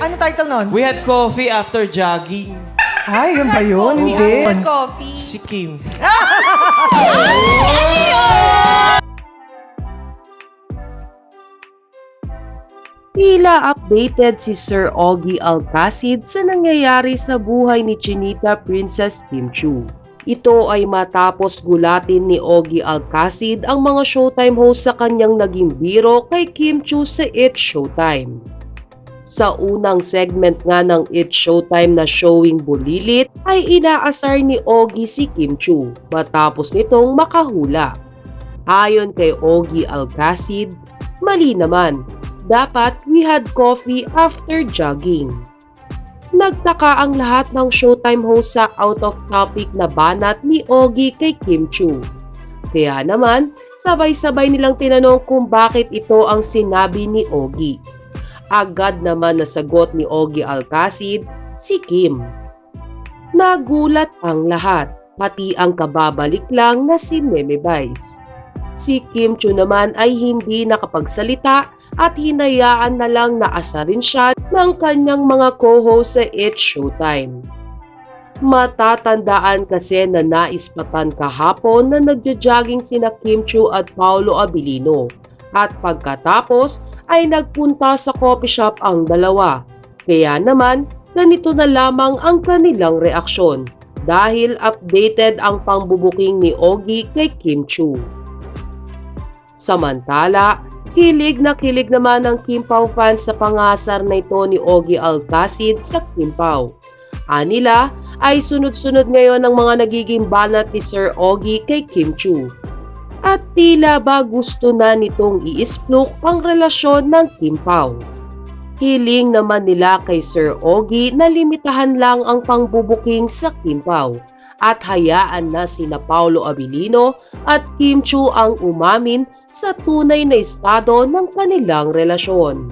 Ano title nun? We had coffee after jogging. Ay, yun ba yun? Coffee, Hindi. after coffee. Si Kim. Tila updated si Sir Augie Alcacid sa nangyayari sa buhay ni Chinita Princess Kim Chu. Ito ay matapos gulatin ni Augie Alcacid ang mga Showtime host sa kanyang naging biro kay Kim Chu sa It's Showtime. Sa unang segment nga ng It's Showtime na showing Bulilit ay inaasar ni Augie si Kim Chu matapos nitong makahula. Ayon kay Augie Alcacid, mali naman dapat we had coffee after jogging. Nagtaka ang lahat ng Showtime host sa out-of-topic na banat ni Ogie kay Kim Chu. Kaya naman, sabay-sabay nilang tinanong kung bakit ito ang sinabi ni Ogie. Agad naman nasagot ni Ogie Alcacid, si Kim. Nagulat ang lahat, pati ang kababalik lang na si Meme Vice. Si Kim Chu naman ay hindi nakapagsalita at hinayaan na lang na asarin siya ng kanyang mga co-host sa It's Showtime. Matatandaan kasi na naispatan kahapon na nagja-jogging sina Kim Chu at Paolo Abilino at pagkatapos ay nagpunta sa coffee shop ang dalawa. Kaya naman, ganito na lamang ang kanilang reaksyon dahil updated ang pangbubuking ni Ogie kay Kim Chu. Samantala, Kilig na kilig naman ang Kim Pao fans sa pangasar na ito ni Ogie Alcacid sa Kim Pao. Anila ay sunod-sunod ngayon ang mga nagiging banat ni Sir Ogie kay Kim Chu. At tila ba gusto na nitong iisplok ang relasyon ng Kim Pao. Hiling naman nila kay Sir Ogie na limitahan lang ang pangbubuking sa Kim Pao at hayaan na sina Paulo Abilino at Kim Chu ang umamin sa tunay na estado ng kanilang relasyon.